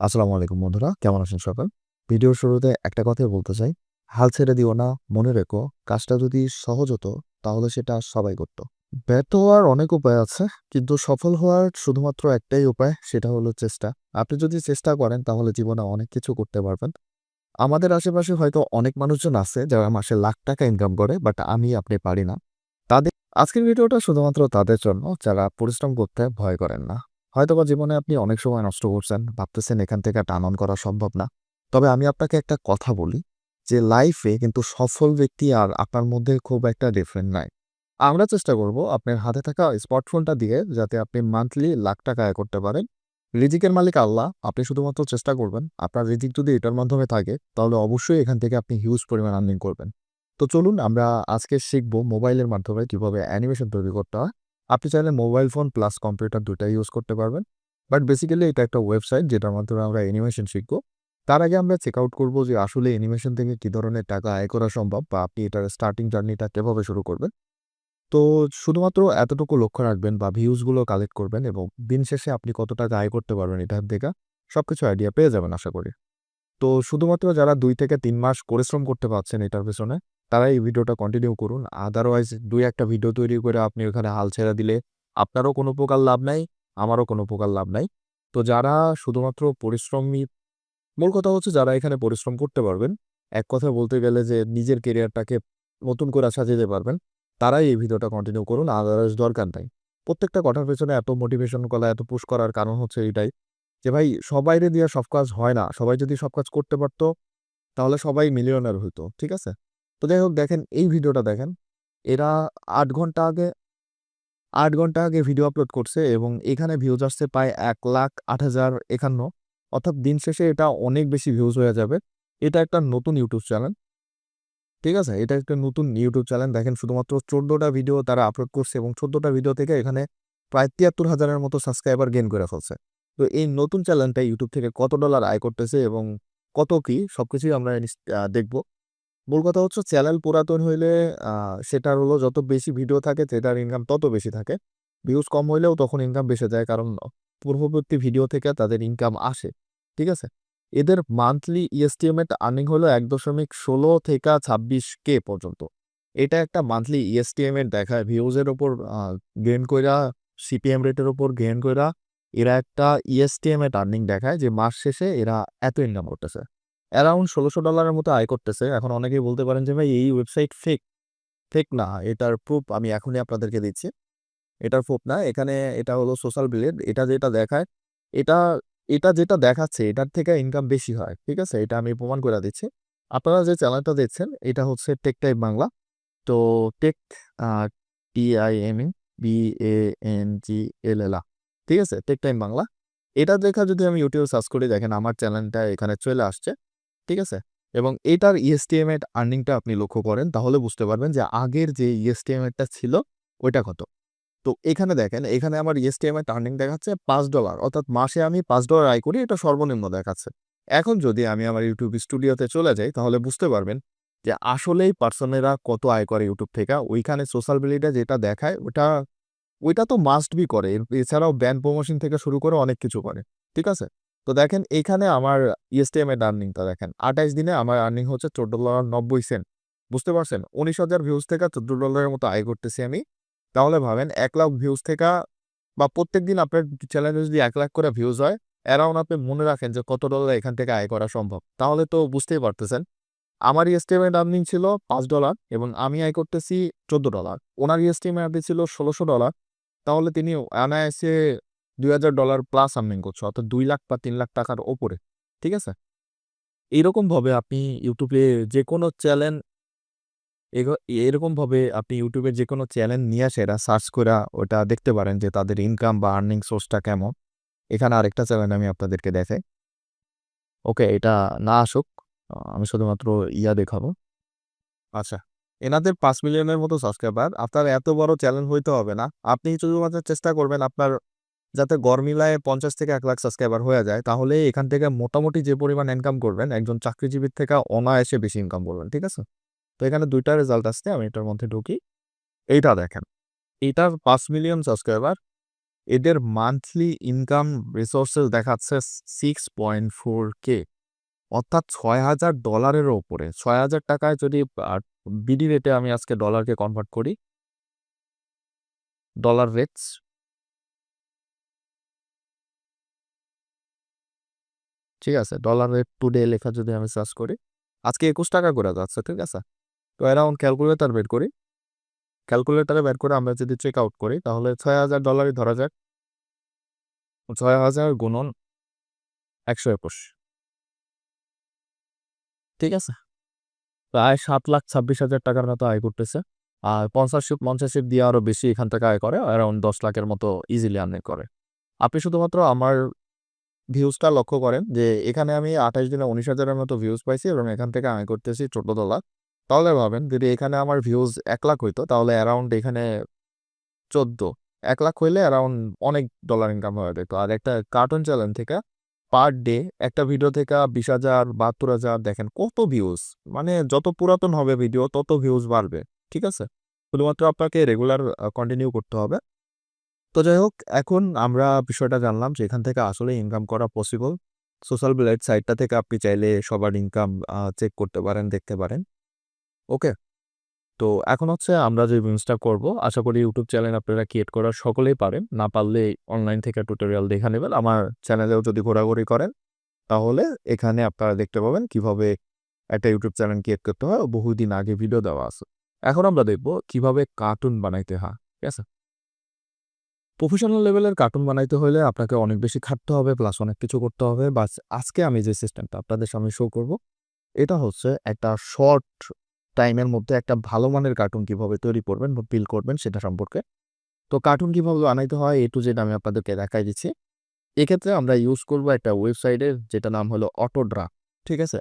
আসসালামু আলাইকুম বন্ধুরা, কেমন আছেন সকাল ভিডিওর শুরুতে একটা কথাই বলতে চাই। হাল ছেড়ে দিও না, মনে রেখো, কাজটা যদি সহজ হতো, তাহলে সেটা সবাই করতো। ব্যর্থ হওয়ার অনেক উপায় আছে, কিন্তু সফল হওয়ার শুধুমাত্র একটাই উপায়, সেটা হলো চেষ্টা। আপনি যদি চেষ্টা করেন, তাহলে জীবনে অনেক কিছু করতে পারবেন। আমাদের আশেপাশে হয়তো অনেক মানুষজন আছে, যারা মাসে লাখ টাকা ইনকাম করে বাট আমি আপনি পারি না। তাদের, আজকের ভিডিওটা শুধুমাত্র তাদের জন্য, যারা পরিশ্রম করতে ভয় করেন না। হয়তোবা জীবনে আপনি অনেক সময় নষ্ট করছেন, ভাবতেছেন এখান থেকে টান অন করা সম্ভব না। তবে আমি আপনাকে একটা কথা বলি যে লাইফে কিন্তু সফল ব্যক্তি আর আপনার মধ্যে খুব একটা ডিফারেন্ট নাই। আমরা চেষ্টা করব আপনার হাতে থাকা স্মার্টফোনটা দিয়ে যাতে আপনি মান্থলি লাখ টাকা আয় করতে পারেন। রিজিকের মালিক আল্লাহ, আপনি শুধুমাত্র চেষ্টা করবেন, আপনার রিজিক যদি এটার মাধ্যমে থাকে, তাহলে অবশ্যই এখান থেকে আপনি হিউজ পরিমাণ আর্নিং করবেন। তো চলুন আমরা আজকে শিখব মোবাইলের মাধ্যমে কীভাবে অ্যানিমেশন তৈরি করতে হয়। আপনি চাইলে মোবাইল ফোন প্লাস কম্পিউটার দুটাই ইউজ করতে পারবেন। বাট বেসিক্যালি এটা একটা ওয়েবসাইট যেটার মাধ্যমে আমরা অ্যানিমেশন শিখব। তার আগে আমরা চেক আউট করব যে আসলে অ্যানিমেশন থেকে কী ধরনের টাকা আয় করা সম্ভব বা আপনি এটার স্টার্টিং জার্নিটা কীভাবে শুরু করবেন। তো শুধুমাত্র এতটুকু লক্ষ্য রাখবেন বা ভিউজগুলো কালেক্ট করবেন এবং দিন শেষে আপনি কত টাকা আয় করতে পারবেন এটার থেকে সব কিছু আইডিয়া পেয়ে যাবেন আশা করি। তো শুধুমাত্র যারা দুই থেকে তিন মাস পরিশ্রম করতে পারছেন এটার পেছনে তারা এই ভিডিওটা কন্টিনিউ করুন। আদারওয়াইজ দুই একটা ভিডিও তৈরি করে আপনি ওখানে হাল ছেড়ে দিলে আপনারও কোনো প্রকার লাভ নাই, আমারও কোনো প্রকার লাভ নাই। তো যারা শুধুমাত্র পরিশ্রমী, মূল কথা হচ্ছে যারা এখানে পরিশ্রম করতে পারবেন, এক কথা বলতে গেলে যে নিজের কেরিয়ারটাকে নতুন করে সাজাতে পারবেন, তারাই এই ভিডিওটা কন্টিনিউ করুন আদারওয়াইজ দরকার নাই। প্রত্যেকটা কথার পেছনে এত মোটিভেশন করা, এত পুশ করার কারণ হচ্ছে এটাই যে ভাই, সবাইরে দিয়ে সব কাজ হয় না। সবাই যদি সব কাজ করতে পারতো, তাহলে সবাই মিলিয়নার হইতো, ঠিক আছে? তো যাই হোক দেখেন, এই ভিডিওটা দেখেন, এরা আট ঘণ্টা আগে, আট ঘণ্টা আগে ভিডিও আপলোড করছে এবং এখানে ভিউজ আসছে প্রায় এক লাখ আট হাজার একান্ন। অর্থাৎ দিন শেষে এটা অনেক বেশি ভিউজ হয়ে যাবে। এটা একটা নতুন ইউটিউব চ্যানেল ঠিক আছে? এটা একটা নতুন ইউটিউব চ্যানেল দেখেন, শুধুমাত্র চোদ্দোটা ভিডিও তারা আপলোড করছে এবং চোদ্দোটা ভিডিও থেকে এখানে প্রায় তিয়াত্তর হাজারের মতো সাবস্ক্রাইবার গেন করে ফেলছে। তো এই নতুন চ্যানেলটা ইউটিউব থেকে কত ডলার আয় করতেছে এবং কত কি সব কিছুই আমরা দেখব। মূল কথা হচ্ছে চ্যানেল পুরাতন হইলে সেটার হলো যত বেশি ভিডিও থাকে, সেটার ইনকাম তত বেশি থাকে। ভিউজ কম হইলেও তখন ইনকাম বেশি যায়, কারণ পূর্ববর্তী ভিডিও থেকে তাদের ইনকাম আসে, ঠিক আছে? এদের মান্থলি ইএসটিএমেট আর্নিং হলো এক দশমিক ষোলো থেকে ছাব্বিশ কে পর্যন্ত। এটা একটা মান্থলি ইএসটিএমেট দেখায় ভিউজের ওপর গেন কইরা সিপিএম রেটের ওপর গেন কইরা, এরা একটা ইএসটিএমেট আর্নিং দেখায়, যে মাস শেষে এরা এত ইনকাম করতেছে। অ্যারাউন্ড ষোলোশো ডলারের মতো আয় করতেছে। এখন অনেকেই বলতে পারেন যে, ভাই, এই ওয়েবসাইট ফেক ফেক না। এটার প্রুফ আমি এখনই আপনাদেরকে দিচ্ছি। এটার প্রুফ না। এখানে এটা হলো সোশ্যাল ব্লেড এটা যেটা দেখায়, এটা এটা যেটা দেখাচ্ছে, এটার থেকে ইনকাম বেশি হয়। ঠিক আছে? এটা আমি প্রমাণ করে দিচ্ছি। আপনারা যে চ্যানেলটা দেখছেন, এটা হচ্ছে টেক টাইপ বাংলা তো tech T I M B A N G L L ঠিক আছে? টেক টাইম বাংলা এটা দেখা যদি আমি ইউটিউবে সার্চ করি, দেখেন আমার চ্যানেলটা এখানে চলে আসছে। ঠিক আছে? এবং এটার ইএসটিএমেট আর্নিংটা আপনি লক্ষ্য করেন, তাহলে বুঝতে পারবেন যে আগের যে ইএসটিএমেটটা ছিল, ওইটা কত। তো এখানে দেখেন, এখানে আমার ইএসটিএমেট আর্নিং দেখাচ্ছে পাঁচ ডলার অর্থাৎ মাসে আমি পাঁচ ডলার আয় করি, এটা সর্বনিম্ন দেখাচ্ছে। এখন যদি আমি আমার ইউটিউব স্টুডিওতে চলে যাই, তাহলে বুঝতে পারবেন যে আসলেই পার্সনেরা কত আয় করে ইউটিউব থেকে। ওইখানে সোশ্যাল মিডিয়া যেটা দেখায়, ওটা, ওইটা তো মাস্ট বি করে। এছাড়াও ব্যান্ড প্রমোশন থেকে শুরু করে অনেক কিছু করে। ঠিক আছে? তো দেখেন এখানে আমার ইএসটিএম এর আর্নিংটা দেখেন। আঠাইশ দিনে আমার আর্নিং হচ্ছে চোদ্দ ডলার নব্বই সেন্ট। বুঝতে পারছেন? উনিশ হাজার ভিউজ থেকে চোদ্দ ডলারের মতো আয় করতেছি আমি। তাহলে ভাবেন এক লাখ ভিউজ থেকে বা প্রত্যেক দিন আপনার চ্যানেলে যদি এক লাখ করে ভিউজ হয় অ্যারাউন্ড আপনি মনে রাখেন যে কত ডলার এখান থেকে আয় করা সম্ভব। তাহলে তো বুঝতেই পারতেছেন। আমার ইএসটিএমের আর্নিং ছিল পাঁচ ডলার এবং আমি আয় করতেছি চোদ্দ ডলার। ওনার ইএসটিএমের আর্নিং ছিল ষোলোশো ডলার। তাহলে তিনি অনায়াসে দুই হাজার ডলার প্লাস আর্নিং করছে, অর্থাৎ দুই লাখ বা তিন লাখ টাকার ওপরে, ঠিক আছে? এইরকমভাবে আপনি ইউটিউবে যে কোনো চ্যানেল এরকমভাবে আপনি ইউটিউবে যে কোনো চ্যানেল নিয়ে আসে এরা সার্চ করে ওটা দেখতে পারেন যে তাদের ইনকাম বা আর্নিং সোর্সটা কেমন। এখানে আরেকটা চ্যানেল আমি আপনাদেরকে দেখাই। ওকে এটা না আসুক আমি শুধুমাত্র ইয়া দেখাবো। আচ্ছা এনাদের পাঁচ মিলিয়নের মতো সাবস্ক্রাইবার আপনার এত বড় চ্যানেল হইতে হবে না। আপনি শুধুমাত্র চেষ্টা করবেন আপনার যাতে গরমিলায় পঞ্চাশ থেকে এক লাখ সাবস্ক্রাইবার হয়ে যায়, তাহলে এখান থেকে মোটামুটি যে পরিমাণ ইনকাম করবেন, একজন চাকরিজীবীর থেকে অনায়াসে বেশি ইনকাম করবেন, ঠিক আছে? তো এখানে দুইটা রেজাল্ট আসছে, আমি এটার মধ্যে ঢুকি। এইটা দেখেন এইটার পাঁচ মিলিয়ন সাবস্ক্রাইবার এদের মান্থলি ইনকাম রিসোর্সেস দেখাচ্ছে সিক্স পয়েন্ট ফোর কে অর্থাৎ ছয় হাজার ডলারের ওপরে। ছয় হাজার টাকায় যদি বিডি রেটে আমি আজকে ডলারকে কনভার্ট করি ডলার রেটস ঠিক আছে? ডলার রেট টুডে লেখা যদি আমি সার্চ করি, আজকে একুশ টাকা করে যাচ্ছে, ঠিক আছে? তো অ্যারাউন্ড ক্যালকুলেটার বের করি। ক্যালকুলেটারে বের করে আমরা যদি চেক আউট করি, তাহলে ছয় হাজার ডলারই ধরা যাক। ছয় হাজার গুণন একশো একুশ। ঠিক আছে? প্রায় সাত লাখ ছাব্বিশ হাজার টাকার মতো আয় করতেছে। আর স্পন্সারশিপ মঞ্চারশিপ দিয়ে আরও বেশি এখান থেকে আয় করে অ্যারাউন্ড দশ লাখের মতো ইজিলি আর্নিং করে। আপনি শুধুমাত্র আমার ভিউজটা লক্ষ্য করেন যে, এখানে আমি আঠাশ দিনে উনিশ হাজারের মতো ভিউজ পাইছি এবং এখান থেকে আয় করতেছি চোদ্দ ডলার তাহলে ভাবেন, যদি এখানে আমার ভিউজ এক লাখ হইতো, তাহলে অ্যারাউন্ড এখানে চোদ্দ। এক লাখ হইলে অ্যারাউন্ড অনেক ডলার ইনকাম হয়ে যেত। আর একটা কার্টুন চ্যানেল থেকে পার ডে একটা ভিডিও থেকে বিশ হাজার, বাহাত্তর হাজার দেখেন কত ভিউজ মানে যত পুরাতন হবে ভিডিও তত ভিউজ বাড়বে। ঠিক আছে? শুধুমাত্র আপনাকে রেগুলার কন্টিনিউ করতে হবে। তো যাই হোক, এখন আমরা বিষয়টা জানলাম যে এখান থেকে আসলে ইনকাম করা পসিবল সোশ্যাল ব্লেড সাইটটা থেকে আপনি চাইলে সবার ইনকাম চেক করতে পারেন, দেখতে পারেন। ওকে তো এখন হচ্ছে আমরা যে বিজনেসটা করব, আশা করি ইউটিউব চ্যানেল আপনারা ক্রিয়েট করার সকলেই পারেন। না পারলে অনলাইন থেকে টিউটোরিয়াল দেখে নেবেন। আমার চ্যানেলেও যদি ঘোরাঘুরি করেন, তাহলে এখানে আপনারা দেখতে পাবেন কীভাবে একটা ইউটিউব চ্যানেল ক্রিয়েট করতে হয়। বহুদিন আগে ভিডিও দেওয়া আছে। এখন আমরা দেখব কীভাবে কার্টুন বানাইতে হয়। ঠিক আছে? প্রফেশনাল লেভেলের কার্টুন বানাইতে হলে আপনাকে অনেক বেশি খাটতে হবে প্লাস অনেক কিছু করতে হবে। বাস আজকে আমি যে সিস্টেমটা আপনাদের সামনে শো করব, এটা হচ্ছে একটা শর্ট টাইমের মধ্যে একটা ভালো মানের কার্টুন কীভাবে তৈরি করবেন বা বিল করবেন সেটা সম্পর্কে। তো কার্টুন কীভাবে বানাইতে হয় এ টু জেড আমি আপনাদেরকে দেখাই দিচ্ছি। এক্ষেত্রে আমরা ইউজ করব একটা ওয়েবসাইটের যেটা নাম হলো অটোড্রাফ ঠিক আছে?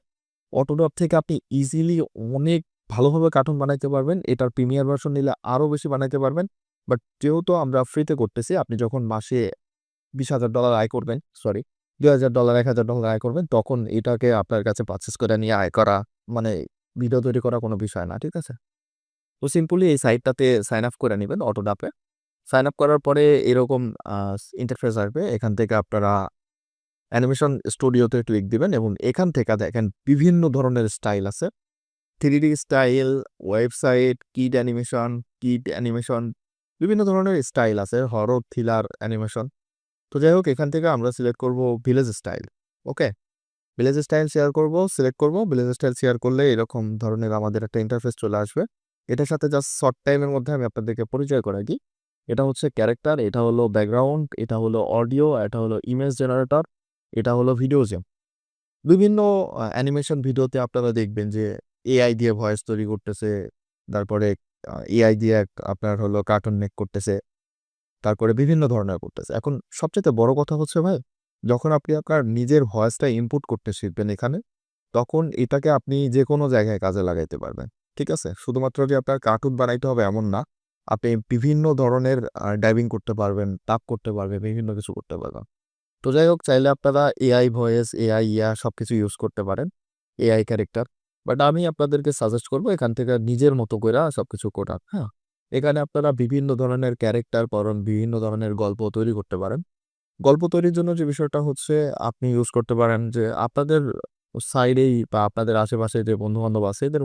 অটোড্রাফ থেকে আপনি ইজিলি অনেক ভালোভাবে কার্টুন বানাইতে পারবেন। এটার প্রিমিয়ার ভার্সন নিলে আরও বেশি বানাইতে পারবেন। বাট যেহেতু আমরা ফ্রিতে করতেছি, আপনি যখন মাসে বিশ হাজার ডলার আয় করবেন সরি দুই হাজার ডলার এক হাজার ডলার আয় করবেন, তখন এটাকে আপনার কাছে পারচেস করে নিয়ে আয় করা মানে ভিডিও তৈরি করা কোনো বিষয় না, ঠিক আছে? তো সিম্পলি এই সাইটটাতে সাইন আপ করে নেবেন অটোডাপে সাইন আপ করার পরে এরকম ইন্টারফেস আসবে, এখান থেকে আপনারা অ্যানিমেশন স্টুডিওতে ক্লিক দিবেন এবং এখান থেকে দেখেন বিভিন্ন ধরনের স্টাইল আছে। Three D style website kid animation kid animation বিভিন্ন ধরনের স্টাইল আছে হরর থ্রিলার অ্যানিমেশন তো যাই হোক এখান থেকে আমরা সিলেক্ট করব village style okay village style share করব সিলেক্ট করব। ভিলেজ স্টাইল শেয়ার করলে এরকম ধরনের আমাদের একটা ইন্টারফেস চলে আসবে। এটার সাথে জাস্ট শর্ট টাইমের মধ্যে আমি আপনাদেরকে পরিচয় করাই দিই। এটা হচ্ছে ক্যারেক্টার এটা হলো ব্যাকগ্রাউন্ড এটা হলো অডিও এটা হলো ইমেজ জেনারেটর এটা হলো ভিডিও জেম বিভিন্ন অ্যানিমেশন ভিডিওতে আপনারা দেখবেন যে এআই দিয়ে ভয়েস তৈরি করতেছে, তারপরে এআই দিয়ে আপনার হলো কার্টুন মেক করতেছে। তারপরে বিভিন্ন ধরনের করতেছে। এখন সবচেয়ে বড় কথা হচ্ছে ভাই, যখন আপনি আপনার নিজের ভয়েসটা ইনপুট করতে শিখবেন এখানে, তখন এটাকে আপনি যে কোনো জায়গায় কাজে লাগাইতে পারবেন। ঠিক আছে? শুধুমাত্র যে আপনার কার্টুন বানাইতে হবে এমন না, আপনি বিভিন্ন ধরনের ডাইভিং করতে পারবেন তাপ করতে পারবেন, বিভিন্ন কিছু করতে পারবেন। তো যাই হোক, চাইলে আপনারা এআই ভয়েস এআই ইয়া সব কিছু ইউজ করতে পারেন। এআই ক্যারেক্টার বাট আমি আপনাদেরকে সাজেস্ট করব এখান থেকে নিজের মতো করে সব কিছু করার হ্যাঁ? এখানে আপনারা বিভিন্ন ধরনের ক্যারেক্টার পরন, বিভিন্ন ধরনের গল্প তৈরি করতে পারেন। গল্প তৈরির জন্য যে বিষয়টা হচ্ছে, আপনি ইউজ করতে পারেন যে আপনাদের সাইডেই বা আপনাদের আশেপাশে যে বন্ধু বান্ধব আছে, এদের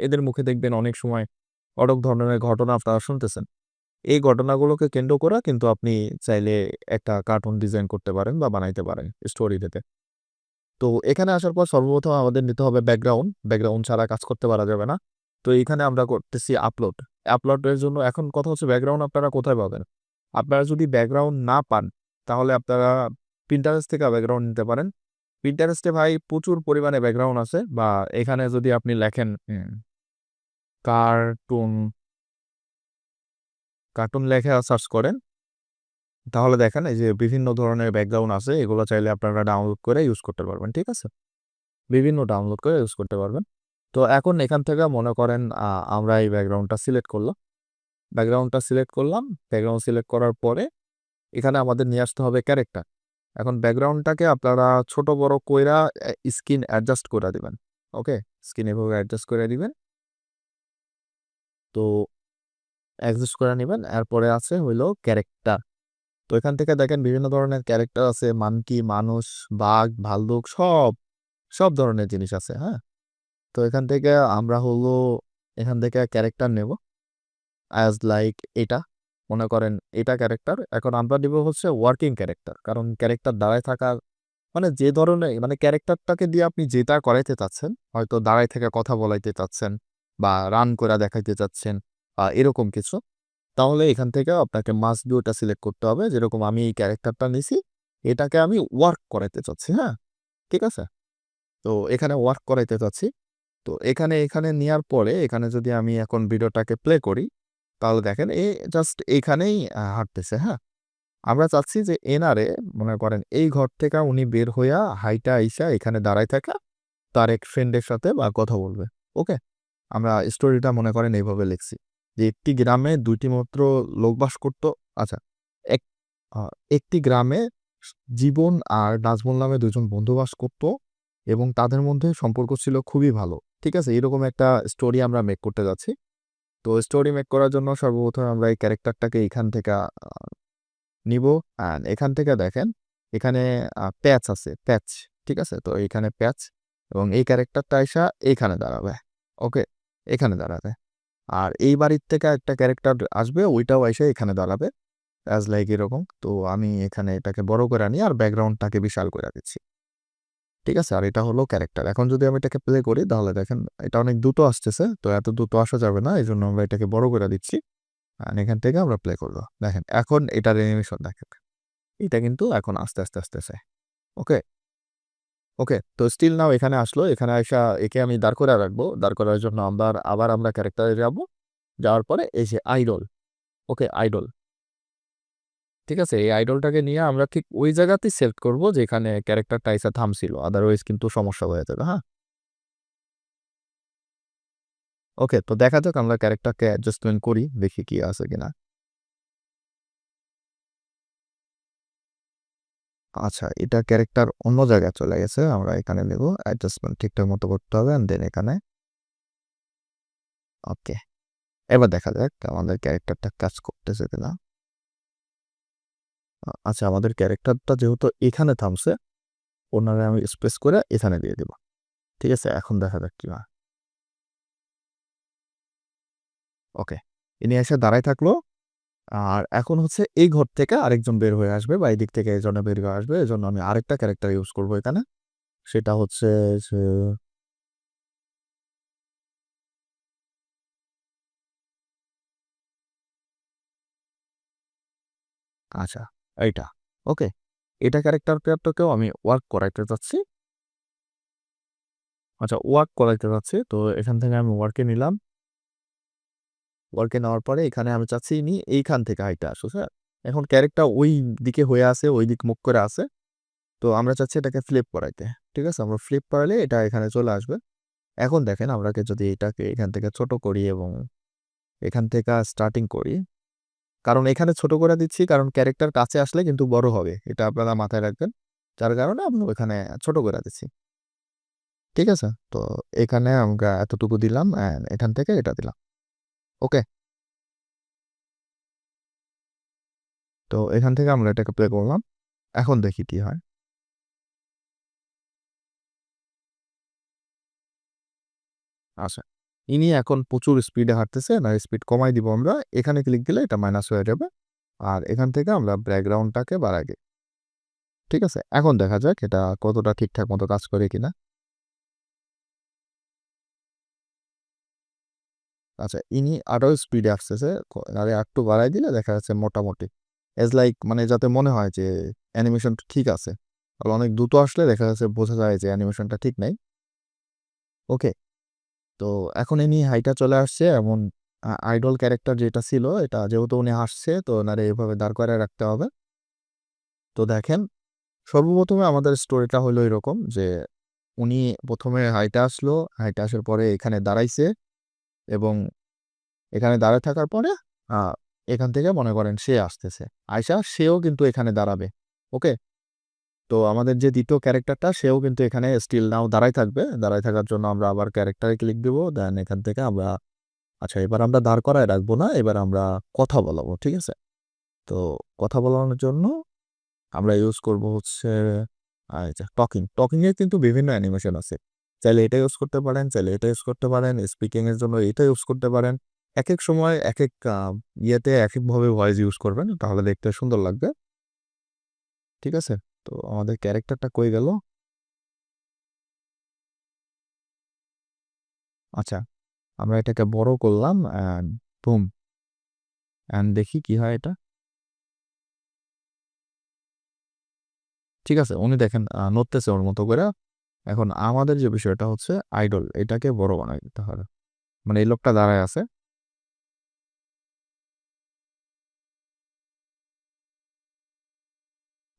এদের মুখে দেখবেন অনেক সময় অনেক ধরনের ঘটনা আপনারা শুনতেছেন। এই ঘটনাগুলোকে কেন্দ্র করা কিন্তু আপনি চাইলে একটা কার্টুন ডিজাইন করতে পারেন বা বানাইতে পারেন স্টোরি থেকে। তো এখানে আসার পর সর্বপ্রথম আমাদের নিতে হবে ব্যাকগ্রাউন্ড ব্যাকগ্রাউন্ড ছাড়া কাজ করতে পারা যাবে না। তো এখানে আমরা করতেছি আপলোড আপলোডের জন্য এখন কথা হচ্ছে ব্যাকগ্রাউন্ড আপনারা কোথায় পাবেন? আপনারা যদি ব্যাকগ্রাউন্ড না পান, তাহলে আপনারা প্রিন্টারেস্ট থেকে ব্যাকগ্রাউন্ড নিতে পারেন। প্রিন্টারেস্টে ভাই প্রচুর পরিমাণে ব্যাকগ্রাউন্ড আছে বা এখানে যদি আপনি লেখেন কার্টুন কার্টুন লেখে সার্চ করেন তাহলে দেখেন এই যে বিভিন্ন ধরনের ব্যাকগ্রাউন্ড আছে, এগুলো চাইলে আপনারা ডাউনলোড করে ইউজ করতে পারবেন, ঠিক আছে? বিভিন্ন ডাউনলোড করে ইউজ করতে পারবেন। তো এখন এখান থেকে মনে করেন আমরা এই ব্যাকগ্রাউন্ডটা সিলেক্ট করলাম। ব্যাকগ্রাউন্ডটা সিলেক্ট করলাম ব্যাকগ্রাউন্ড সিলেক্ট করার পরে এখানে আমাদের নিয়ে আসতে হবে ক্যারেক্টার এখন ব্যাকগ্রাউন্ডটাকে আপনারা ছোট বড় কইরা স্ক্রিন অ্যাডজাস্ট করে দিবেন ওকে স্ক্রিন এভাবে অ্যাডজাস্ট করে দিবেন। তো অ্যাডজাস্ট করে নেবেন, এরপরে আছে হইল ক্যারেক্টার তো এখান থেকে দেখেন বিভিন্ন ধরনের ক্যারেক্টার আছে। মানকি মানুষ, বাঘ, ভাল্লুক, সব সব ধরনের জিনিস আছে হ্যাঁ? তো এখান থেকে আমরা হলো এখান থেকে ক্যারেক্টার নেব অ্যাজ লাইক এটা। মনে করেন এটা ক্যারেক্টার এখন আমরা নিব হচ্ছে ওয়ার্কিং ক্যারেক্টার কারণ ক্যারেক্টার দাঁড়ায় থাকার মানে যে ধরনের মানে ক্যারেক্টারটাকে দিয়ে আপনি যেটা করাইতে চাচ্ছেন, হয়তো দাঁড়ায় থেকে কথা বলাইতে চাচ্ছেন বা রান করে দেখাইতে চাচ্ছেন বা এরকম কিছু। তাহলে এখান থেকে আপনাকে মাস ভিউটা সিলেক্ট করতে হবে। যেরকম আমি এই ক্যারেক্টারটা নিছি, এটাকে আমি ওয়ার্ক করাইতে চাচ্ছি হ্যাঁ? ঠিক আছে? তো এখানে ওয়ার্ক করাইতে চাচ্ছি। তো এখানে এখানে নেওয়ার পরে, এখানে যদি আমি এখন ভিডিওটাকে প্লে করি, তাহলে দেখেন এ জাস্ট এইখানেই হাঁটতেছে হ্যাঁ? আমরা চাচ্ছি যে এনারে, মনে করেন এই ঘর থেকে উনি বের হইয়া হাইটা আইসা এখানে দাঁড়ায় থাকা, তার এক ফ্রেন্ডের সাথে বা কথা বলবে, ওকে? আমরা স্টোরিটা মনে করেন এইভাবে লিখছি। যে একটি গ্রামে দুইটি মাত্র লোক বাস করত। আচ্ছা এক একটি গ্রামে জীবন আর নাজমুল নামে দুজন বন্ধু বাস করত এবং তাদের মধ্যে সম্পর্ক ছিল খুবই ভালো। ঠিক আছে? এরকম একটা স্টোরি আমরা মেক করতে যাচ্ছি। তো স্টোরি মেক করার জন্য সর্বপ্রথম আমরা এই ক্যারেক্টারটাকে এখান থেকে নিব। অ্যান্ড এখান থেকে দেখেন, এখানে প্যাচ আছে প্যাচ ঠিক আছে? তো এখানে প্যাচ এবং এই ক্যারেক্টারটা এসা এইখানে দাঁড়াবে। ওকে এখানে দাঁড়াবে। আর এই বাড়ির থেকে একটা ক্যারেক্টার আসবে, ওইটাও এসে এখানে দাঁড়াবে অ্যাজ লাইক এরকম। তো আমি এখানে এটাকে বড় করে আনি আর ব্যাকগ্রাউন্ডটাকে বিশাল করে দিচ্ছি। ঠিক আছে? আর এটা হলো ক্যারেক্টার এখন যদি আমি এটাকে প্লে করি, তাহলে দেখেন এটা অনেক দ্রুত আসতেছে, তো এত দ্রুত আসা যাবে না এই জন্য আমরা এটাকে বড় করে দিচ্ছি। আর এখান থেকে আমরা প্লে করব। দেখেন, এখন এটার অ্যানিমেশন দেখেন। এটা কিন্তু এখন আস্তে আস্তে আসতেছে ওকে ওকে, তো স্টিল নাও এখানে আসলো। এখানে আসা একে আমি দাঁড় করে রাখব। দাঁড় করার জন্য আমরা, আবার আমরা ক্যারেক্টারে যাব। যাওয়ার পরে এই যে আইডল ওকে আইডল ঠিক আছে, এই আইডলটাকে নিয়ে আমরা ঠিক ওই জায়গাতেই সিলেক্ট করব যেখানে ক্যারেক্টারটা এসে থামছিল। আদারওয়াইজ কিন্তু সমস্যা হয়ে যাবে হ্যাঁ? ওকে, তো দেখা যাক আমরা ক্যারেক্টারকে অ্যাডজাস্টমেন্ট করি, দেখি কি আছে কিনা। আচ্ছা এটা ক্যারেক্টার অন্য জায়গায় চলে গেছে, আমরা এখানে নেব, অ্যাডজাস্টমেন্ট ঠিকঠাক মতো করতে হবে দেন এখানে ওকে, এবার দেখা যাক আমাদের ক্যারেক্টারটা কাজ করতেছে কিনা। আচ্ছা আমাদের ক্যারেক্টারটা যেহেতু এখানে থামছে, ওনারে আমি স্পেস করে এখানে দিয়ে দিব, ঠিক আছে, এখন দেখা যাক কি ওকে, ইনি এসে দাঁড়ায় থাকল আর এখন হচ্ছে এই ঘর থেকে আরেকজন বের হয়ে আসবে বা এই দিক থেকে একজনে বের হয়ে আসবে এই জন্য আমি আরেকটা ক্যারেক্টার ইউজ করব এখানে। সেটা হচ্ছে আচ্ছা এইটা। ওকে, এটা ক্যারেক্টার পেয়ারটাকেও আমি ওয়ার্ক করাইতে চাচ্ছি। আচ্ছা ওয়ার্ক করাইতে চাচ্ছি, তো এখান থেকে আমি ওয়ার্কে নিলাম। ওয়ার্কে নেওয়ার পরে এখানে আমি চাচ্ছি ইনি এইখান থেকে হাইটে আসুক হ্যাঁ? এখন ক্যারেক্টার ওই দিকে হয়ে আছে, ওই দিক মুখ করে আছে। তো আমরা চাচ্ছি এটাকে ফ্লিপ করাইতে, ঠিক আছে? আমরা ফ্লিপ করালে এটা এখানে চলে আসবে। এখন দেখেন আমরাকে যদি এটাকে এখান থেকে ছোট করি এবং এখান থেকে স্টার্টিং করি, কারণ এখানে ছোট করে দিচ্ছি, কারণ ক্যারেক্টার কাছে আসলে কিন্তু বড় হবে, এটা আপনারা মাথায় রাখবেন। যার কারণে আমরা ওখানে ছোট করে দিচ্ছি। ঠিক আছে? তো এখানে আমরা এতটুকু দিলাম এখান থেকে এটা দিলাম। ওকে। তো এখান থেকে আমরা এটাকে প্লে করলাম। এখন দেখি কি হয়। আচ্ছা ইনি এখন প্রচুর স্পিডে হাঁটতেছে, না স্পিড কমাই দিব আমরা। এখানে ক্লিক দিলে এটা মাইনাস হয়ে যাবে। আর এখান থেকে আমরা ব্যাকগ্রাউন্ডটাকে দিই। ঠিক আছে? এখন দেখা যাক এটা কতটা ঠিকঠাক মতো কাজ করে কিনা। আচ্ছা ইনি আরও স্পিডে আসতেছে। আরে একটু বাড়াই দিলে দেখা যাচ্ছে মোটামুটি। এজ লাইক মানে যাতে মনে হয় যে অ্যানিমেশনটা ঠিক আছে। আর অনেক দ্রুত আসলে দেখা যাচ্ছে বোঝা যায় যে অ্যানিমেশনটা ঠিক নেই। ওকে তো এখন ইনি হাইটা চলে আসছে এমন আইডল ক্যারেক্টার যেটা ছিল, এটা যেহেতু উনি আসছে তো ওনারে এভাবে দাঁড় করে রাখতে হবে। তো দেখেন, সর্বপ্রথমে আমাদের স্টোরিটা হলো এরকম যে, উনি প্রথমে হাইটা আসলো, হাইটা আসার পরে এখানে দাঁড়াইছে। এবং এখানে দাঁড়ায় থাকার পরে এখান থেকে মনে করেন সে আসতেছে। আয়সা সেও কিন্তু এখানে দাঁড়াবে, ওকে? তো আমাদের যে দ্বিতীয় ক্যারেক্টারটা, সেও কিন্তু এখানে স্টিল নাও দাঁড়ায় থাকবে। দাঁড়ায় থাকার জন্য আমরা আবার ক্যারেক্টারে ক্লিক দেবো দেন এখান থেকে আমরা আচ্ছা এবার আমরা দাঁড় করায় রাখব না, এবার আমরা কথা বলাবো, ঠিক আছে? তো কথা বলানোর জন্য আমরা ইউজ করব হচ্ছে আচ্ছা টকিং টকিংয়ের কিন্তু বিভিন্ন অ্যানিমেশন আছে। চাইলে এটা ইউজ করতে পারেন, চাইলে এটা ইউজ করতে পারেন স্পিকিংয়ের জন্য এটা ইউজ করতে পারেন। এক এক সময় এক এক ইয়েতে এক একভাবে ভয়েস ইউজ করবেন, তাহলে দেখতে সুন্দর লাগবে। ঠিক আছে? তো আমাদের ক্যারেক্টারটা কই গেল? আচ্ছা আমরা এটাকে বড় করলাম অ্যান্ড বুম অ্যান্ড দেখি কি হয় এটা। ঠিক আছে, উনি দেখেন নড়তেছে ওর মতো করে। এখন আমাদের যে বিষয়টা হচ্ছে আইডল এটাকে বড় বানাই দিতে হবে। মানে এই লোকটা দাঁড়ায় আছে।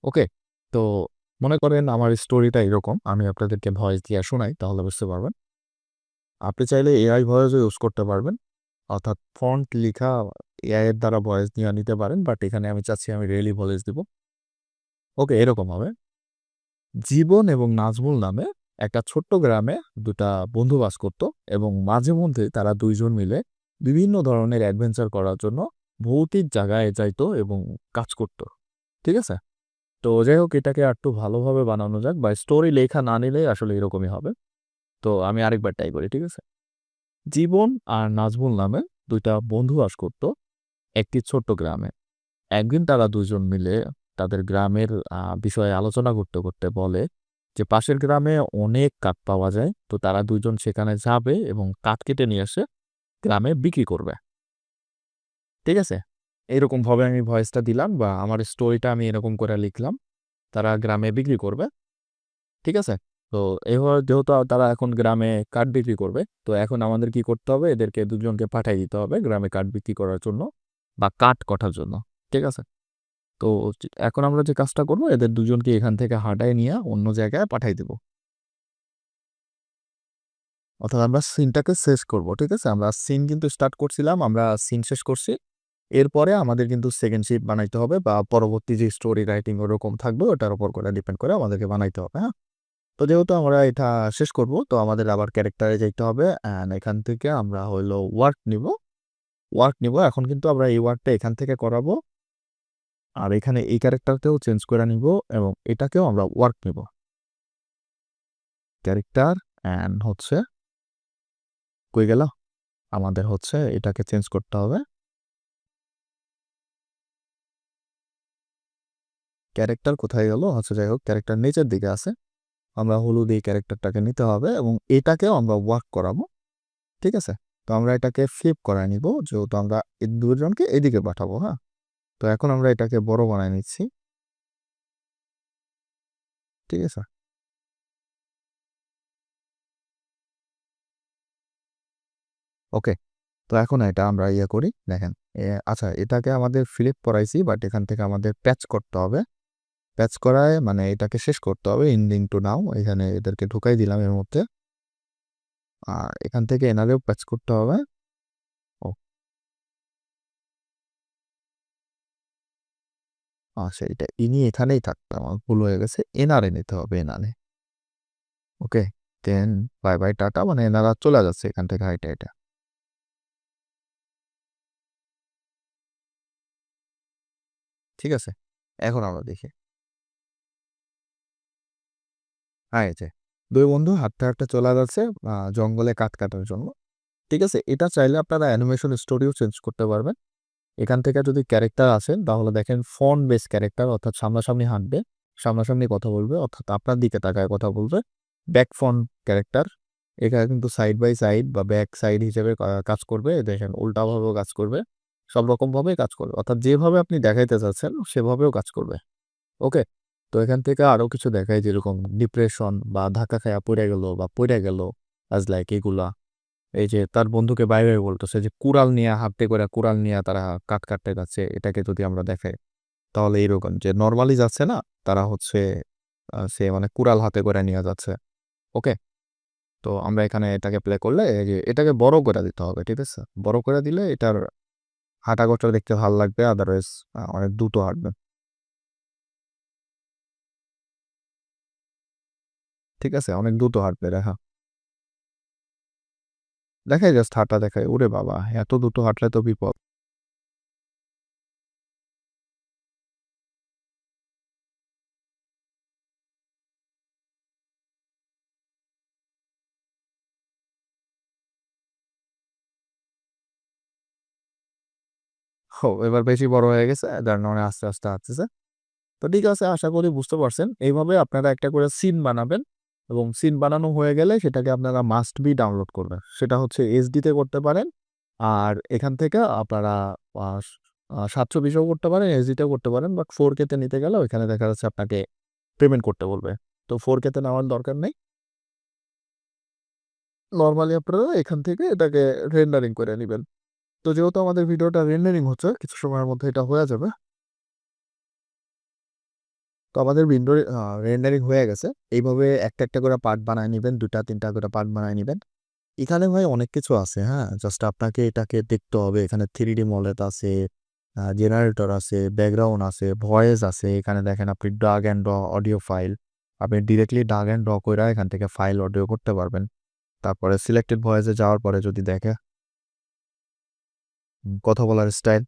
ওকে তো মনে করেন আমার স্টোরিটা এরকম, আমি আপনাদেরকে ভয়েস দিয়ে শোনাই, তাহলে বুঝতে পারবেন। আপনি চাইলে এআই ভয়েসও ইউজ করতে পারবেন, অর্থাৎ ফন্ট লিখা এআই এর দ্বারা ভয়েস নিয়ে নিতে পারেন বাট এখানে আমি চাচ্ছি আমি রিয়েলি ভয়েস দিব। ওকে এরকম হবে। জীবন এবং নাজমুল নামে একটা ছোট্ট গ্রামে দুটা বন্ধু বাস করত এবং মাঝে মধ্যে তারা দুইজন মিলে বিভিন্ন ধরনের অ্যাডভেঞ্চার করার জন্য ভৌতিক জায়গায় যাইতো এবং কাজ করত। ঠিক আছে? তো যাই হোক, এটাকে একটু ভালোভাবে বানানো যাক বা স্টোরি লেখা না নিলে আসলে এরকমই হবে। তো আমি আরেকবার ট্রাই করি, ঠিক আছে? জীবন আর নাজমুল নামে দুইটা বন্ধু বাস করত একটি ছোট্ট গ্রামে। একদিন তারা দুজন মিলে তাদের গ্রামের বিষয়ে আলোচনা করতে করতে বলে যে, পাশের গ্রামে অনেক কাঠ পাওয়া যায়, তো তারা দুজন সেখানে যাবে এবং কাঠ কেটে নিয়ে এসে গ্রামে বিক্রি করবে। ঠিক আছে? এরকমভাবে আমি ভয়েসটা দিলাম বা আমার স্টোরিটা আমি এরকম করে লিখলাম। তারা গ্রামে বিক্রি করবে। ঠিক আছে? তো এভাবে যেহেতু তারা এখন গ্রামে কাঠ বিক্রি করবে, তো এখন আমাদের কি করতে হবে? এদেরকে দুজনকে পাঠিয়ে দিতে হবে গ্রামে কাঠ বিক্রি করার জন্য বা কাঠ কটার জন্য। ঠিক আছে? তো এখন আমরা যে কাজটা করব, এদের দুজনকে এখান থেকে হাঁটায় নিয়ে অন্য জায়গায় পাঠাই দেব। অর্থাৎ আমরা সিনটাকে শেষ করব, ঠিক আছে? আমরা সিন কিন্তু স্টার্ট করছিলাম, আমরা সিন শেষ করছি। এরপরে আমাদের কিন্তু সেকেন্ড শিপ বানাইতে হবে বা পরবর্তী যে স্টোরি রাইটিং ওরকম থাকবে, ওটার উপর করে ডিপেন্ড করে আমাদেরকে বানাইতে হবে হ্যাঁ? তো যেহেতু আমরা এটা শেষ করব, তো আমাদের আবার ক্যারেক্টারে যাইতে হবে অ্যান্ড এখান থেকে আমরা হইল ওয়ার্ক নিব। ওয়ার্ক নিব, এখন কিন্তু আমরা এই ওয়ার্কটা এখান থেকে করাবো। আর এখানে এই ক্যারেক্টারকেও চেঞ্জ করে নিব এবং এটাকেও আমরা ওয়ার্ক নিব। ক্যারেক্টার অ্যান্ড হচ্ছে কই গেল? আমাদের হচ্ছে এটাকে চেঞ্জ করতে হবে। ক্যারেক্টার কোথায় গেল? হচ্ছে যাই হোক ক্যারেক্টার নিচের দিকে আছে। আমরা হলুদ এই ক্যারেক্টারটাকে নিতে হবে এবং এটাকেও আমরা ওয়ার্ক করাবো। ঠিক আছে? তো আমরা এটাকে ফ্লিপ করায় নিব, যেহেতু আমরা এই দুজনকে এদিকে পাঠাবো হ্যাঁ? তো এখন আমরা এটাকে বড় বানায় নিচ্ছি। ঠিক আছে? ওকে, তো এখন এটা আমরা ইয়ে করি, দেখেন আচ্ছা এটাকে আমাদের ফ্লিপ করাইছি, বাট এখান থেকে আমাদের প্যাচ করতে হবে। প্যাচ করায় মানে এটাকে শেষ করতে হবে ইন্ডিং টু নাও এখানে এদেরকে ঢুকাই দিলাম এর মধ্যে। আর এখান থেকে এনারেও প্যাচ করতে হবে। আচ্ছা এটা ইনি এখানেই থাকতো আমার ভুল হয়ে গেছে। এনারে নিতে হবে এনারে okay? Then bye bye tata. মানে এনারা চলে যাচ্ছে এখান থেকে হাইটা এটা ঠিক আছে? এখন আমরা দেখি। হ্যাঁ দুই বন্ধু হাঁটতে হাঁটতে চলে যাচ্ছে জঙ্গলে কাঠ কাটার জন্য। ঠিক আছে? এটা চাইলে আপনারা অ্যানিমেশন স্টোরিও চেঞ্জ করতে পারবেন। এখান থেকে যদি ক্যারেক্টার আসেন, তাহলে দেখেন ফোন বেস ক্যারেক্টার অর্থাৎ সামনাসামনি হাঁটবে, সামনাসামনি কথা বলবে, অর্থাৎ আপনার দিকে তাকায় কথা বলবে। ব্যাক ফোন ক্যারেক্টার এখানে কিন্তু সাইড বাই সাইড বা ব্যাক সাইড হিসেবে কাজ করবে, দেখেন উল্টাভাবেও কাজ করবে, সব রকমভাবেই কাজ করবে, অর্থাৎ যেভাবে আপনি দেখাইতে চাচ্ছেন, সেভাবেও কাজ করবে। ওকে তো এখান থেকে আরও কিছু দেখায় যেরকম ডিপ্রেশন বা ধাক্কা খায়া পড়ে গেল বা পড়ে গেল আজ লাইক এগুলা। এই যে তার বন্ধুকে বাইরে বলতেছে যে, কুড়াল নিয়ে হাঁটতে করে কুড়াল নিয়ে তারা কাট কাটতে যাচ্ছে, এটাকে যদি আমরা দেখাই। তাহলে এইরকম যে নর্মালি যাচ্ছে না, তারা হচ্ছে সে মানে কুড়াল হাতে করে নিয়ে যাচ্ছে। ওকে? তো আমরা এখানে এটাকে প্লে করলে এটাকে বড় করে দিতে হবে, ঠিক আছে? বড় করে দিলে এটার হাঁটা গোটা দেখতে ভালো লাগবে আদারওয়াইজ অনেক দ্রুত হাঁটবে। ঠিক আছে? অনেক দ্রুত হাঁটবে, দেখা। দেখায় জাস্ট হাঁটা দেখায়। ওরে বাবা, এত দুটো হাঁটলে তো বিপদ। ও এবার বেশি বড় হয়ে গেছে যার নয় আস্তে আস্তে হাঁটতেছে। তো ঠিক আছে, আশা করি বুঝতে পারছেন। এইভাবে আপনারা একটা করে সিন বানাবেন। এবং সিন বানানো হয়ে গেলে সেটাকে আপনারা মাস্ট বি ডাউনলোড করবেন। সেটা হচ্ছে এইচডিতে করতে পারেন আর এখান থেকে আপনারা সাতশো বিশও করতে পারেন এইচডিতেও করতে পারেন বাট ফোর কেতে নিতে গেলে ওইখানে দেখা যাচ্ছে আপনাকে পেমেন্ট করতে বলবে। তো ফোর কেতে নেওয়ার দরকার নেই। নর্মালি আপনারা এখান থেকে এটাকে রেন্ডারিং করে নেবেন। তো যেহেতু আমাদের ভিডিওটা রেন্ডারিং হচ্ছে, কিছু সময়ের মধ্যে এটা হয়ে যাবে। তো আমাদের উইন্ডো রেন্ডারিং হয়ে গেছে। এইভাবে একটা একটা করে পার্ট বানায় নেবেন, দুটা তিনটা করে পার্ট বানায় নেবেন। এখানে ভাই অনেক কিছু আছে হ্যাঁ? জাস্ট আপনাকে এটাকে দেখতে হবে। এখানে থ্রি ডি মলেট আছে জেনারেটর আছে ব্যাকগ্রাউন্ড আছে ভয়েস আছে। এখানে দেখেন আপনি ডাগ অ্যান্ড ড অডিও ফাইল আপনি ডিরেক্টলি ডাগ অ্যান্ড ড করে এখান থেকে ফাইল অডিও করতে পারবেন। তারপরে সিলেক্টেড ভয়েসে যাওয়ার পরে যদি দেখে কথা বলার স্টাইল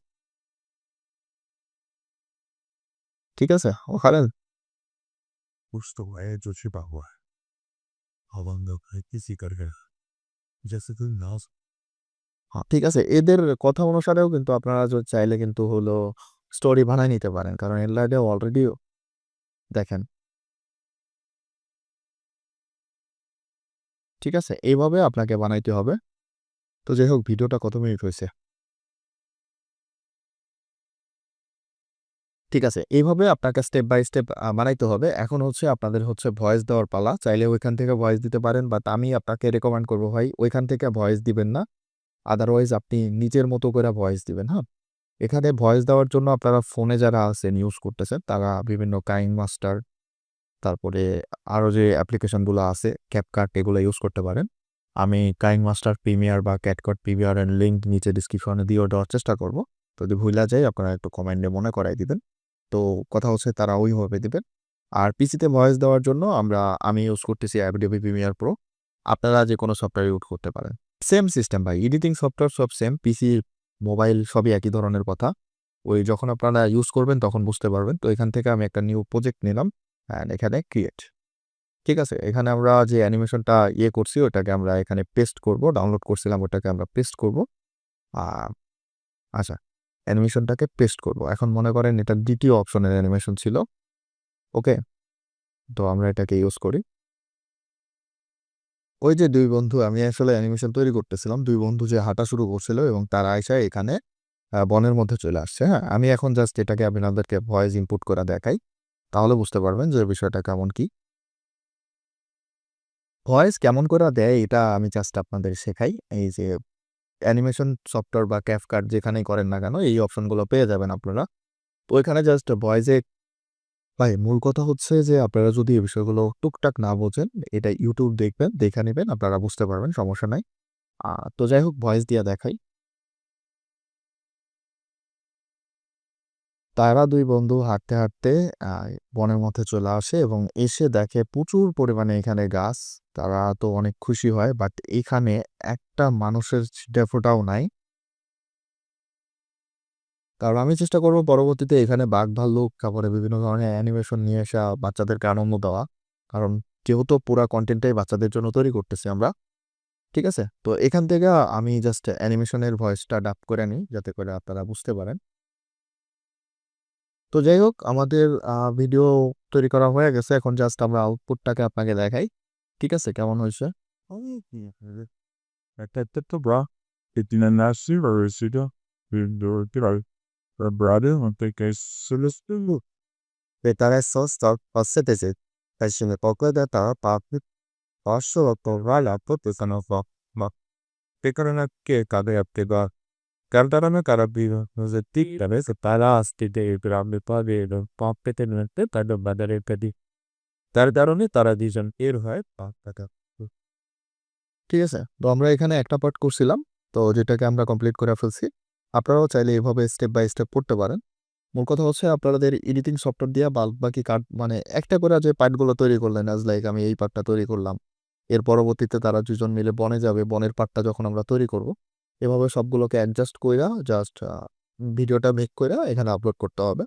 ঠিক আছে ওখানে कुछ तो है जो छिपा हुआ है हवांग है किसी करके जैसे कोई नाज হ্যাঁ, ঠিক আছে এদের কথা অনুসারেও কিন্তু আপনারা য চাইলে কিন্তু হলো স্টোরি বানায় নিতে পারেন কারণ এর লাইডে অলরেডি দেখেন ঠিক আছে এইভাবে আপনাকে বানাইতে হবে তো যাই হোক ভিডিওটা কত মিনিট হয়েছে ঠিক আছে, এইভাবে আপনাকে স্টেপ বাই স্টেপ বানাইতে হবে। এখন হচ্ছে আপনাদের হচ্ছে ভয়েস দেওয়ার পালা। চাইলে ওইখান থেকে ভয়েস দিতে পারেন বাট আমি আপনাকে রেকমেন্ড করব ভাই, ওইখান থেকে ভয়েস দিবেন না। আদারওয়াইজ আপনি নিজের মতো করে ভয়েস দিবেন হ্যাঁ? এখানে ভয়েস দেওয়ার জন্য আপনারা ফোনে যারা আছেন ইউজ করতেছেন, তারা বিভিন্ন কাইন মাস্টার তারপরে আরও যে অ্যাপ্লিকেশনগুলো আছে ক্যাপকার্ট এগুলো ইউজ করতে পারেন। আমি কাইন মাস্টার প্রিমিয়ার বা ক্যাটকাট প্রিমিয়ারের লিঙ্ক নিচে ডিসক্রিপশনে দিয়েও দেওয়ার চেষ্টা করব। যদি ভুলা যায় আপনারা একটু কমেন্টে মনে করাই দিবেন। তো কথা হচ্ছে তারা ওইভাবে দিবেন। আর পিসিতে ভয়েস দেওয়ার জন্য আমরা, আমি ইউজ করতেছি অ্যাবিডেবি প্রিমিয়ার প্রো আপনারা যে কোনো সফটওয়্যার ইউজ করতে পারেন। সেম সিস্টেম ভাই এডিটিং সফটওয়্যার সব সেম পিসি মোবাইল সবই একই ধরনের কথা। ওই যখন আপনারা ইউজ করবেন তখন বুঝতে পারবেন। তো এখান থেকে আমি একটা নিউ প্রজেক্ট নিলাম অ্যান্ড এখানে ক্রিয়েট ঠিক আছে? এখানে আমরা যে অ্যানিমেশনটা ইয়ে করছি ওটাকে আমরা এখানে পেস্ট করব ডাউনলোড করছিলাম ওটাকে আমরা পেস্ট করব। আচ্ছা। অ্যানিমেশনটাকে পেস্ট করব। এখন মনে করেন এটা দ্বিতীয় অপশনের অ্যানিমেশন ছিল। ওকে? তো আমরা এটাকে ইউজ করি। ওই যে দুই বন্ধু, আমি আসলে অ্যানিমেশন তৈরি করতেছিলাম। দুই বন্ধু যে হাঁটা শুরু করছিল এবং তারা এসে এখানে বনের মধ্যে চলে আসছে হ্যাঁ? আমি এখন জাস্ট এটাকে আপনাদেরকে ভয়েস ইনপুট করে দেখাই। তাহলে বুঝতে পারবেন যে বিষয়টা কেমন কি। ভয়েস কেমন করে দেয় এটা আমি জাস্ট আপনাদের শেখাই। এই যে অ্যানিমেশন সফটওয়্যার বা ক্যাফ কার্ড যেখানেই করেন না কেন, এই অপশনগুলো পেয়ে যাবেন আপনারা। তো ওইখানে জাস্ট ভয়েসে ভাই, মূল কথা হচ্ছে যে আপনারা যদি এই বিষয়গুলো টুকটাক না বোঝেন, এটা ইউটিউব দেখবেন, দেখে নেবেন, আপনারা বুঝতে পারবেন, সমস্যা নাই। তো যাই হোক ভয়েস দিয়ে দেখাই। তারা দুই বন্ধু হাঁটতে হাঁটতে বনের মধ্যে চলে আসে এবং এসে দেখে প্রচুর পরিমাণে এখানে গাছ। তারা তো অনেক খুশি হয় বাট এখানে একটা মানুষের ডেফোটাও নাই। কারণ আমি চেষ্টা করব পরবর্তীতে এখানে বাঘ ভাল্লুক, তারপরে বিভিন্ন ধরনের অ্যানিমেশন নিয়ে আসা, বাচ্চাদেরকে আনন্দ দেওয়া। কারণ যেহেতু পুরা কন্টেন্টটাই বাচ্চাদের জন্য তৈরি করতেছি আমরা, ঠিক আছে? তো এখান থেকে আমি জাস্ট অ্যানিমেশনের ভয়েসটা ডাব করে নিই, যাতে করে আপনারা বুঝতে পারেন। তো যাই হোক আমাদের ভিডিও তৈরি করা হয়ে গেছে। এখন জাস্ট আমরা আউটপুটটাকে আপনাকে দেখাই। ঠিক আছে? কেমন হয়েছে? পাঁচশো রক্ত রায় লাভ করতে কেন বা কাদের আপনি বা তাদের বাজারে তার কারণে তারা দুজন এর হয় পাঁচ টাকা ঠিক আছে তো আমরা এখানে একটা পার্ট করছিলাম তো যেটাকে আমরা কমপ্লিট করে ফেলছি। আপনারাও চাইলে এভাবে স্টেপ বাই স্টেপ করতে পারেন। মূল কথা হচ্ছে আপনাদের এডিটিং সফটওয়্যার দিয়ে বাদ বাকি কার্ড মানে একটা করে যে পার্টগুলো তৈরি করলেন আজ লাইক আমি এই পার্টটা তৈরি করলাম। এর পরবর্তীতে তারা দুজন মিলে বনে যাবে বনের পার্টটা যখন আমরা তৈরি করব। এভাবে সবগুলোকে অ্যাডজাস্ট কইরা জাস্ট ভিডিওটা মেক কইরা এখানে আপলোড করতে হবে।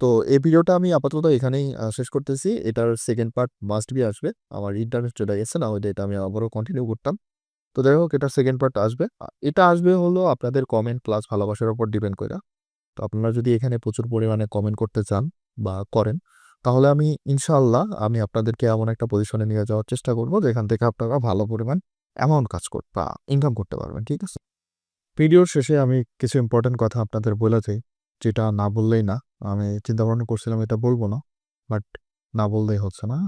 তো এই ভিডিওটা আমি আপাতত এখানেই শেষ করতেছি। এটার সেকেন্ড পার্ট মাস্ট বি আসবে। আমার ইন্টারনেট চলে গেছে, না ওইটা এটা আমি আবারও কন্টিনিউ করতাম। তো যাই হোক, এটার সেকেন্ড পার্ট আসবে। এটা আসবে হলো আপনাদের কমেন্ট প্লাস ভালোবাসার উপর ডিপেন্ড করে তো আপনারা যদি এখানে প্রচুর পরিমাণে কমেন্ট করতে চান বা করেন, তাহলে আমি ইনশাল্লাহ আমি আপনাদেরকে এমন একটা পজিশনে নিয়ে যাওয়ার চেষ্টা করব, যেখান থেকে আপনারা ভালো পরিমাণ অ্যামাউন্ট কাজ করতে বা ইনকাম করতে পারবেন, ঠিক আছে? ভিডিওর শেষে আমি কিছু ইম্পর্টেন্ট কথা আপনাদের বলে যাই, যেটা না বললেই না। আমি চিন্তা ভাবনা করছিলাম এটা বলব না বাট না বললেই হচ্ছে না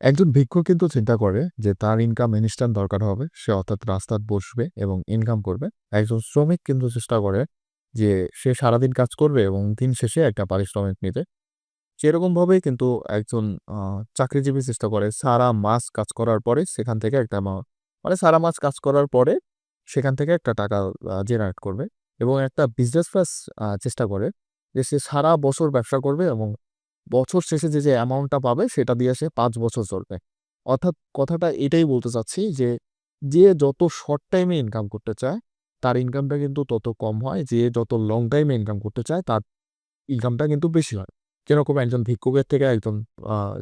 একজন ভিক্ষুক কিন্তু চিন্তা করে যে তার ইনকাম ইনস্ট্যান্ট দরকার হবে, সে অর্থাৎ রাস্তায় বসবে এবং ইনকাম করবে। একজন শ্রমিক কিন্তু চেষ্টা করে যে সে সারাদিন কাজ করবে এবং দিন শেষে একটা পারিশ্রমিক নিতে। সেরকমভাবেই কিন্তু একজন চাকরিজীবী চেষ্টা করে সারা মাস কাজ করার পরে সেখান থেকে একটা মানে সারা মাস কাজ করার পরে সেখান থেকে একটা টাকা জেনারেট করবে এবং একটা বিজনেস প্লাস চেষ্টা করে যে সে সারা বছর ব্যবসা করবে এবং বছর শেষে যে যে অ্যামাউন্টটা পাবে সেটা দিয়ে সে পাঁচ বছর চলবে। অর্থাৎ কথাটা এটাই বলতে চাচ্ছি যে যে যত শর্ট টাইমে ইনকাম করতে চায়, তার ইনকামটা কিন্তু তত কম হয়। যে যত লং টাইমে ইনকাম করতে চায়, তার ইনকামটা কিন্তু বেশি হয়। যেরকম একজন ভিক্ষুকের থেকে একজন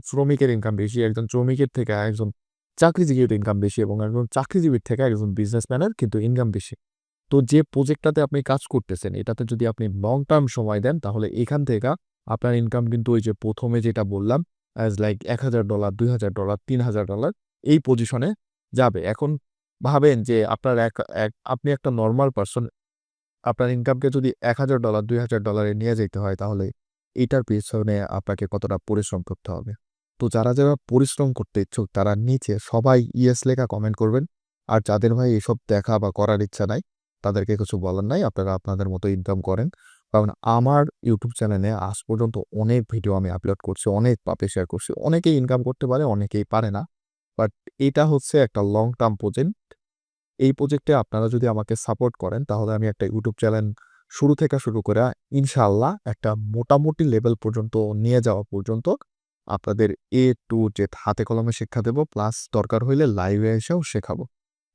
শ্রমিকের ইনকাম বেশি, একজন শ্রমিকের থেকে একজন চাকরিজীবীর ইনকাম বেশি এবং একজন চাকরিজীবীর থেকে একজন বিজনেসম্যানের কিন্তু ইনকাম বেশি। তো যে প্রজেক্টটাতে আপনি কাজ করতেছেন, এটাতে যদি আপনি লং টার্ম সময় দেন, তাহলে এখান থেকে আপনার ইনকাম কিন্তু ওই যে প্রথমে যেটা বললাম অ্যাজ লাইক এক হাজার ডলার দুই হাজার ডলার তিন হাজার ডলার এই পজিশনে যাবে। এখন ভাবেন যে আপনার এক আপনি একটা নর্মাল পার্সন আপনার ইনকামকে যদি এক হাজার ডলার দুই হাজার ডলারে নিয়ে যেতে হয়, তাহলে এটার পেছনে আপনাকে কতটা পরিশ্রম করতে হবে? তো যারা যারা পরিশ্রম করতে ইচ্ছুক, তারা নিচে সবাই ইয়েস লেখা কমেন্ট করবেন। আর যাদের ভাই এসব দেখা বা করার ইচ্ছা নাই, তাদেরকে কিছু বলার নাই, আপনারা আপনাদের মতো ইনকাম করেন। কারণ আমার ইউটিউব চ্যানেলে আজ পর্যন্ত অনেক ভিডিও আমি আপলোড করছি, অনেক পাপে শেয়ার করছি। অনেকেই ইনকাম করতে পারে, অনেকেই পারে না। বাট এটা হচ্ছে একটা লং টার্ম প্রজেক্ট এই প্রজেক্টে আপনারা যদি আমাকে সাপোর্ট করেন, তাহলে আমি একটা ইউটিউব চ্যানেল শুরু থেকে শুরু করে ইনশাআল্লাহ একটা মোটামুটি লেভেল পর্যন্ত, নিয়ে যাওয়া পর্যন্ত আপনাদের এ টু জেড হাতে কলমে শিক্ষা দেবো প্লাস দরকার হইলে লাইভে এসেও শেখাবো।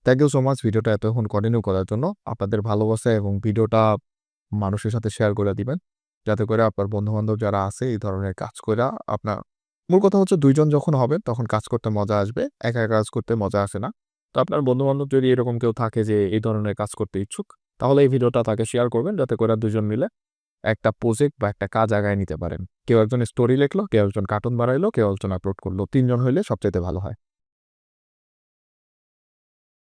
থ্যাংক ইউ সো মাচ ভিডিওটা এতক্ষণ কন্টিনিউ করার জন্য। আপনাদের ভালোবাসা এবং ভিডিওটা মানুষের সাথে শেয়ার করে দিবেন। যাতে করে আপনার বন্ধুবান্ধব যারা আছে, এই ধরনের কাজ করে আপনার, মূল কথা হচ্ছে দুইজন যখন হবে, তখন কাজ করতে মজা আসবে। একা একা কাজ করতে মজা আসে না। তো আপনার বন্ধুবান্ধব যদি এরকম কেউ থাকে যে, এই ধরনের কাজ করতে ইচ্ছুক, তাহলে এই ভিডিওটা তাকে শেয়ার করবেন, যাতে করে দুজন মিলে একটা প্রজেক্ট বা একটা কাজ আগায় নিতে পারেন। কেউ একজন স্টোরি লিখলো, কেউ একজন কার্টুন বানাইলো, কেউ একজন আপলোড করল। তিনজন হইলে সবচেয়ে ভালো হয়।